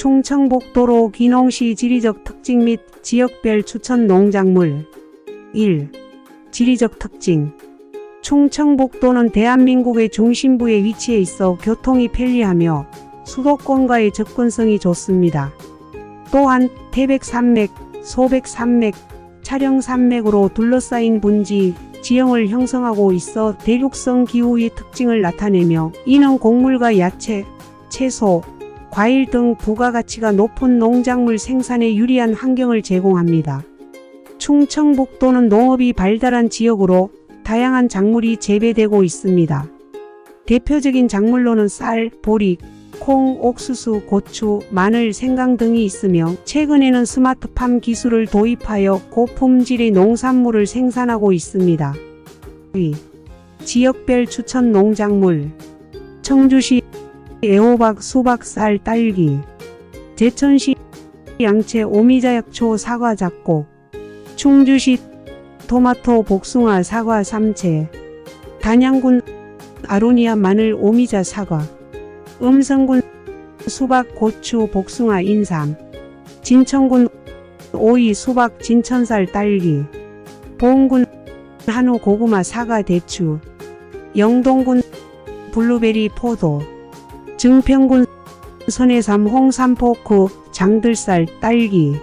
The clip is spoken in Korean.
충청북도로 귀농시 지리적 특징 및 지역별 추천 농작물 1. 지리적 특징 충청북도는 대한민국의 중심부에 위치해 있어 교통이 편리하며 수도권과의 접근성이 좋습니다. 또한 태백산맥, 소백산맥, 촬영산맥으로 둘러싸인 분지, 지형을 형성하고 있어 대륙성 기후의 특징을 나타내며 이는 곡물과 야채, 채소, 과일 등 부가가치가 높은 농작물 생산에 유리한 환경을 제공합니다. 충청북도는 농업이 발달한 지역으로 다양한 작물이 재배되고 있습니다. 대표적인 작물로는 쌀, 보리, 콩, 옥수수, 고추, 마늘, 생강 등이 있으며 최근에는 스마트팜 기술을 도입하여 고품질의 농산물을 생산하고 있습니다. 2. 지역별 추천 농작물 청주시 애호박, 수박, 쌀, 딸기. 제천시 양채, 오미자, 약초, 사과, 잡곡 충주시 토마토, 복숭아, 사과, 삼채. 단양군 아로니아, 마늘, 오미자, 사과. 음성군 수박, 고추, 복숭아, 인삼. 진천군 오이, 수박, 진천살, 딸기. 보은군 한우, 고구마, 사과, 대추. 영동군 블루베리, 포도 증평군 선해삼, 홍삼, 포크, 장들쌀, 딸기